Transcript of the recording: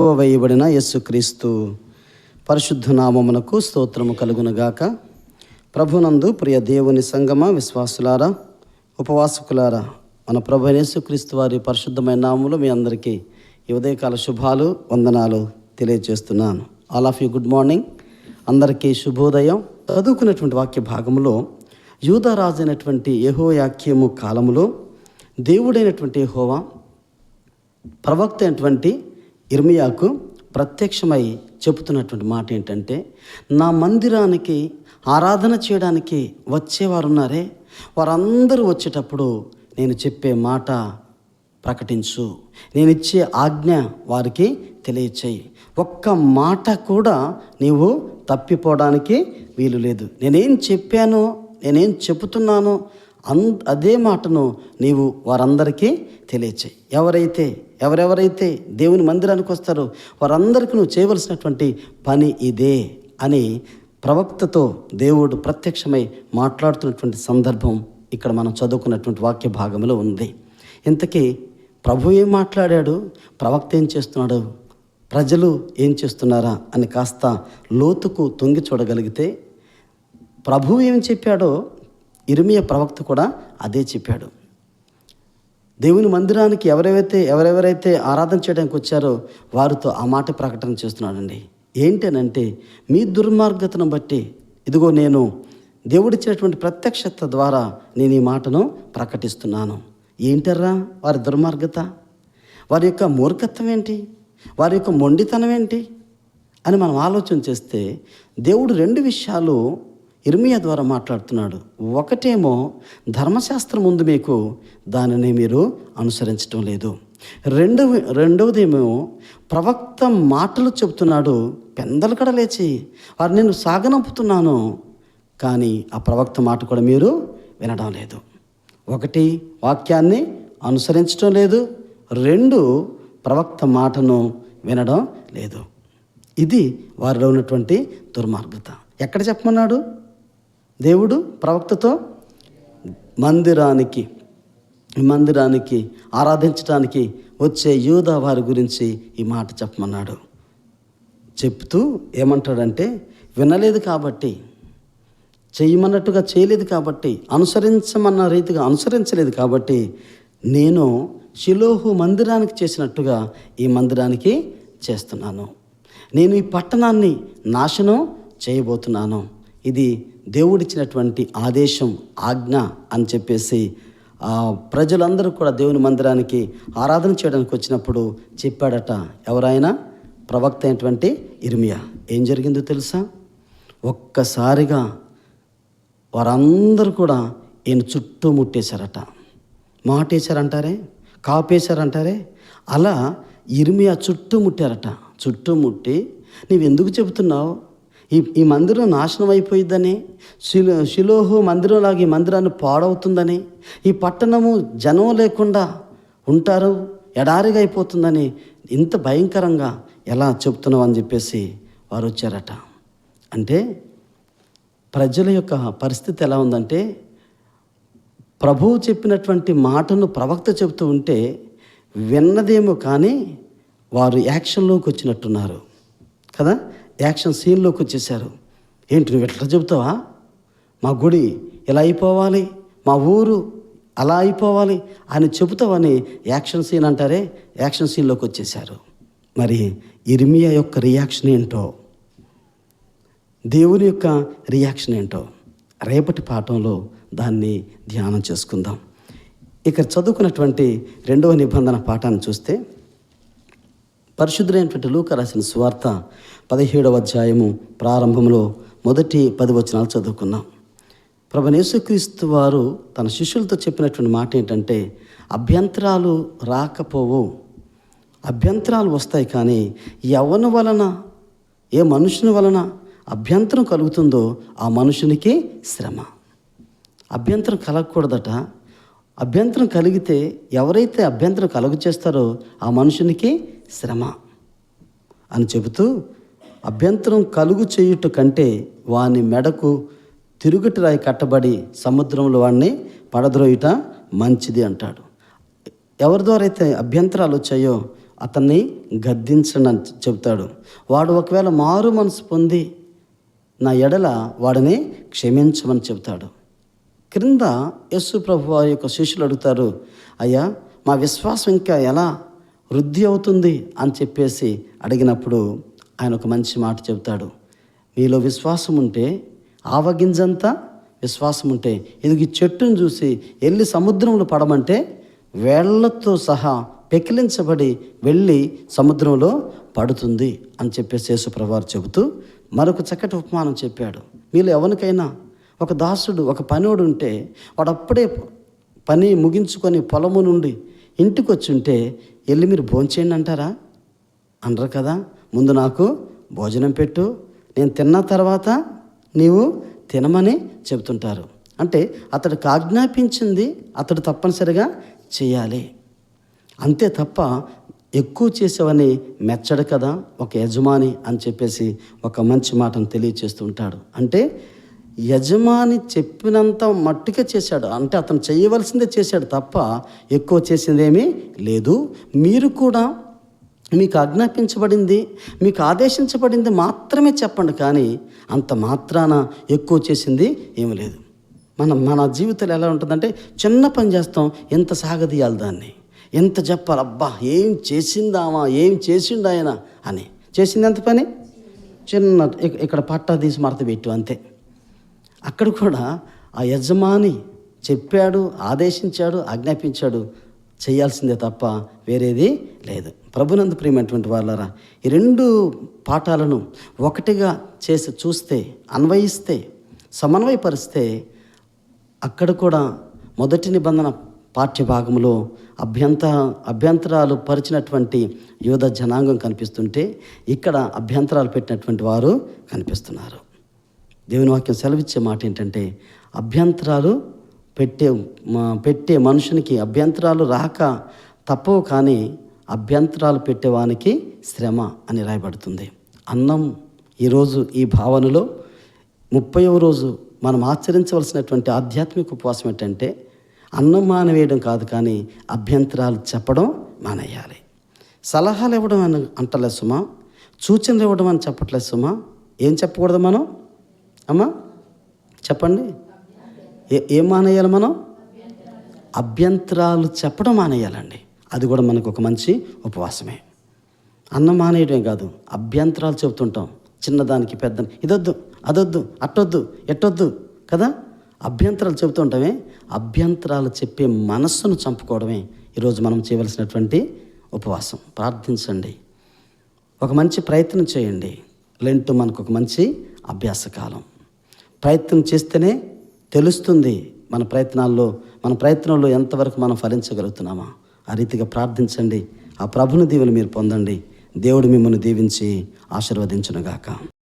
వేయబడిన యేసుక్రీస్తు పరిశుద్ధ నామమునకు స్తోత్రము కలుగునగాక. ప్రభునందు ప్రియ దేవుని సంగమ విశ్వాసులారా ఉపవాసకులారా మన ప్రభు యేసుక్రీస్తు వారి పరిశుద్ధమైన నామములు మీ అందరికీ ఈ ఉదయకాల శుభాలు వందనాలు తెలియజేస్తున్నాను. All of you good morning. అందరికీ శుభోదయం. చదువుకున్నటువంటి వాక్య భాగంలో యూదరాజు అయినటువంటి యహోయాక్యము కాలములో దేవుడైనటువంటి హోవా ప్రవక్త అయినటువంటి ఇర్మియాకు ప్రత్యక్షమై చెబుతున్నటువంటి మాట ఏంటంటే నా మందిరానికి ఆరాధన చేయడానికి వచ్చేవారు ఉన్నారే వారందరూ వచ్చేటప్పుడు నేను చెప్పే మాట ప్రకటించు. నేను ఇచ్చే ఆజ్ఞ వారికి తెలియచేయి. ఒక్క మాట కూడా నీవు తప్పిపోవడానికి వీలు లేదు. నేనేం చెప్పానో నేనేం చెబుతున్నానో అన్ అదే మాటను నీవు వారందరికీ తెలియచేయి. ఎవరైతే ఎవరెవరైతే దేవుని మందిరానికి వస్తారో వారందరికీ నువ్వు చేయవలసినటువంటి పని ఇదే అని ప్రవక్తతో దేవుడు ప్రత్యక్షమై మాట్లాడుతున్నటువంటి సందర్భం ఇక్కడ మనం చదువుకున్నటువంటి వాక్య భాగంలో ఉంది. ఇంతకీ ప్రభు ఏం మాట్లాడాడు? ప్రవక్త ఏం చేస్తున్నాడు? ప్రజలు ఏం చేస్తున్నారా? అని కాస్త లోతుకు తొంగి చూడగలిగితే ప్రభువు ఏం చెప్పాడో ఇర్మియ ప్రవక్త కూడా అదే చెప్పాడు. దేవుని మందిరానికి ఎవరెవైతే ఎవరెవరైతే ఆరాధన చేయడానికి వచ్చారో వారితో ఆ మాట ప్రకటన చేస్తున్నాడండి. ఏంటనంటే మీ దుర్మార్గతను బట్టి ఇదిగో నేను దేవుడిచ్చినటువంటి ప్రత్యక్షత ద్వారా నేను ఈ మాటను ప్రకటిస్తున్నాను. ఏంటర్రా వారి దుర్మార్గత? వారి యొక్క మూర్ఖత్వం ఏంటి? వారి యొక్క మొండితనం ఏంటి? అని మనం ఆలోచన చేస్తే దేవుడు రెండు విషయాలు ఇర్మియా ద్వారా మాట్లాడుతున్నాడు. ఒకటేమో ధర్మశాస్త్రం ముందు మీకు దానిని మీరు అనుసరించడం లేదు. రెండవ రెండవదేమో ప్రవక్త మాటలు చెబుతున్నాడు పెందలు కడ లేచి వారు నేను సాగనంపుతున్నాను. కానీ ఆ ప్రవక్త మాట కూడా మీరు వినడం లేదు. ఒకటి వాక్యాన్ని అనుసరించడం లేదు. రెండు ప్రవక్త మాటను వినడం లేదు. ఇది వారిలో ఉన్నటువంటి దుర్మార్గత. ఎక్కడ చెప్పమన్నాడు? దేవుడు ప్రవక్తతో మందిరానికి మందిరానికి ఆరాధించడానికి వచ్చే యూదా వారి గురించి ఈ మాట చెప్పమన్నాడు. చెప్తూ ఏమంటాడంటే వినలేదు కాబట్టి చేయమన్నట్టుగా చేయలేదు కాబట్టి అనుసరించమన్న రీతిగా అనుసరించలేదు కాబట్టి నేను శిలోహు మందిరానికి చేసినట్టుగా ఈ మందిరానికి చేస్తున్నాను. నేను ఈ పట్టణాన్ని నాశనం చేయబోతున్నాను. ఇది దేవుడిచ్చినటువంటి ఆదేశం ఆజ్ఞ అని చెప్పేసి ప్రజలందరూ కూడా దేవుని మందిరానికి ఆరాధన చేయడానికి వచ్చినప్పుడు చెప్పాడట. ఎవరైనా? ప్రవక్త అయినటువంటి ఇర్మియా ఏం జరిగిందో తెలుసా? ఒక్కసారిగా వారందరూ కూడా ఈయన చుట్టూ ముట్టేశారట. మాటేశారంటారే? కాపేశారంటారే? అలా ఇర్మియా చుట్టూ ముట్టారట. చుట్టూ ముట్టి నీవెందుకు చెబుతున్నావు? ఈ ఈ మందిరం నాశనం అయిపోయిద్దని. శిలో శిలోహు మందిరంలాగా ఈ మందిరాన్ని పాడవుతుందని. ఈ పట్టణము జనం లేకుండా ఉంటారు ఎడారిగా అయిపోతుందని. ఇంత భయంకరంగా ఎలా చెప్తున్నావు అని చెప్పేసి వారు వచ్చారట అంటే ప్రజల యొక్క పరిస్థితి ఎలా ఉందంటే ప్రభువు చెప్పినటువంటి మాటను ప్రవక్త చెబుతూ ఉంటే విన్నదేమో కానీ వారు యాక్షన్లోకి వచ్చినట్టున్నారు. కదా? యాక్షన్ సీన్లోకి వచ్చేసారు ఏంటి నువ్వు ఎట్లా చెబుతావా? మా గుడి ఇలా అయిపోవాలి మా ఊరు అలా అయిపోవాలి అని చెబుతావని యాక్షన్ సీన్ అంటారే యాక్షన్ సీన్లోకి వచ్చేసారు మరి ఇర్మియా యొక్క రియాక్షన్ ఏంటో? దేవుని యొక్క రియాక్షన్ ఏంటో? రేపటి పాఠంలో దాన్ని ధ్యానం చేసుకుందాం. ఇక చదువుకున్నటువంటి రెండవ నిబంధన పాఠాన్ని చూస్తే పరిశుద్ధులైనటువంటి లూక రాసిన సువార్త పదిహేడవ అధ్యాయము ప్రారంభంలో మొదటి పది వచనాలు చదువుకున్నాం. ప్రభు యేసుక్రీస్తు వారు తన శిష్యులతో చెప్పినటువంటి మాట ఏంటంటే అభ్యంతరాలు రాకపోవు. అభ్యంతరాలు వస్తాయి కానీ ఎవరి వలన ఏ మనుషుని వలన అభ్యంతరం కలుగుతుందో ఆ మనుషునికి శ్రమ. అభ్యంతరం కలగకూడదట. అభ్యంతరం కలిగితే ఎవరైతే అభ్యంతరం కలుగు చేస్తారో ఆ మనుషునికి శ్రమ అని చెబుతూ అభ్యంతరం కలుగు చేయుట కంటే వాని మెడకు తిరుగటి రాయి కట్టబడి సముద్రంలో వాడిని పడద్రోయుట మంచిది అంటాడు. ఎవరి ద్వారా అయితే అభ్యంతరాలు వచ్చాయో అతన్ని గద్దించండి అని చెబుతాడు. వాడు ఒకవేళ మారు మనసు పొంది నా ఎడల వాడిని క్షమించమని చెబుతాడు. క్రింద యస్సు ప్రభు వారి యొక్క శిష్యులు అడుగుతారు అయ్యా మా విశ్వాసం ఇంకా ఎలా వృద్ధి అవుతుంది అని చెప్పేసి అడిగినప్పుడు ఆయన ఒక మంచి మాట చెబుతాడు. మీలో విశ్వాసం ఉంటే ఆవగింజంతా విశ్వాసం ఉంటే ఇది ఈ చెట్టును చూసి వెళ్ళి సముద్రంలో పడమంటే వేళ్ళతో సహా పెకిలించబడి వెళ్ళి సముద్రంలో పడుతుంది అని చెప్పేసి యేసుప్రభువారు చెబుతూ మరొక చక్కటి ఉపమానం చెప్పాడు. మీలో ఎవరికైనా ఒక దాసుడు ఒక పనివాడు ఉంటే వాడు అప్పుడే పని ముగించుకొని పొలము నుండి ఇంటికి వచ్చి ఉంటే వెళ్ళి మీరు భోంచేయండి అంటారా? అనరు కదా. ముందు నాకు భోజనం పెట్టు. నేను తిన్న తర్వాత నీవు తినమని చెబుతుంటారు. అంటే అతడికి ఆజ్ఞాపించింది అతడు తప్పనిసరిగా చేయాలి. అంతే తప్ప ఎక్కువ చేసేవని మెచ్చడు కదా ఒక యజమాని అని చెప్పేసి ఒక మంచి మాటను తెలియచేస్తూ ఉంటాడు. అంటే యజమాని చెప్పినంత మట్టుకే చేశాడు. అంటే అతను చేయవలసిందే చేశాడు తప్ప ఎక్కువ చేసిందేమీ లేదు. మీరు కూడా మీకు ఆజ్ఞాపించబడింది మీకు ఆదేశించబడింది మాత్రమే చెప్పండి కానీ అంత మాత్రాన ఎక్కువ చేసింది ఏమీ లేదు. మన మన జీవితంలో ఎలా ఉంటుందంటే చిన్న పని చేస్తాం ఎంత సాగదీయాలి దాన్ని? ఎంత చెప్పాలి అబ్బా ఏం చేసిందామా ఏం చేసిండు ఆయన అని. చేసింది ఎంత పని? చిన్న ఇక్కడ పట్టా తీసి మడత పెట్టు అంతే. అక్కడ కూడా ఆ యజమాని చెప్పాడు ఆదేశించాడు ఆజ్ఞాపించాడు చేయాల్సిందే తప్ప వేరేది లేదు. ప్రభునందు ప్రియమైనటువంటి వాళ్ళరా ఈ రెండు పాఠాలను ఒకటిగా చేసి చూస్తే అన్వయిస్తే సమన్వయపరిస్తే అక్కడ కూడా మొదటి నిబంధన పాఠ్య భాగంలో అభ్యంత అభ్యంతరాలు పరిచినటువంటి యోధ జనాంగం కనిపిస్తుంటే ఇక్కడ అభ్యంతరాలు పెట్టినటువంటి వారు కనిపిస్తున్నారు. దేవుని వాక్యం సెలవిచ్చే మాట ఏంటంటే అభ్యంతరాలు పెట్టే మా- పెట్టే మనుషునికి అభ్యంతరాలు రాక తప్పవు కానీ అభ్యంతరాలు పెట్టేవానికి శ్రమ అని రాయబడుతుంది. అన్నం ఈరోజు ఈ భావనలో ముప్పైవ రోజు మనం ఆచరించవలసినటువంటి ఆధ్యాత్మిక ఉపవాసం ఏంటంటే అన్నం మానవేయడం కాదు కానీ అభ్యంతరాలు చెప్పడం మానేయాలి. సలహాలు ఇవ్వడం అని అంటలే సుమా సూచనలు ఇవ్వడం అని చెప్పట్లేదు సుమా ఏం చెప్పకూడదు మనం? అమ్మా చెప్పండి. ఏ ఏం మానేయాలి మనం? అభ్యంతరాలు చెప్పడం మానేయాలండి. అది కూడా మనకు ఒక మంచి ఉపవాసమే. అన్నం మానేయడమే కాదు అభ్యంతరాలు చెబుతుంటాం. చిన్నదానికి పెద్ద ఇదొద్దు అదొద్దు అట్టొద్దు ఎట్టొద్దు కదా? అభ్యంతరాలు చెబుతుంటామే. అభ్యంతరాలు చెప్పే మనస్సును చంపుకోవడమే ఈరోజు మనం చేయవలసినటువంటి ఉపవాసం. ప్రార్థించండి. ఒక మంచి ప్రయత్నం చేయండి. లెంటు మనకు ఒక మంచి అభ్యాస కాలం. ప్రయత్నం చేస్తేనే తెలుస్తుంది మన ప్రయత్నాల్లో మన ప్రయత్నంలో ఎంతవరకు మనం ఫలించగలుగుతున్నామా. ఆ రీతిగా ప్రార్థించండి. ఆ ప్రభుని దీవెని మీరు పొందండి. దేవుడు మిమ్మల్ని దీవించి ఆశీర్వదించునుగాక.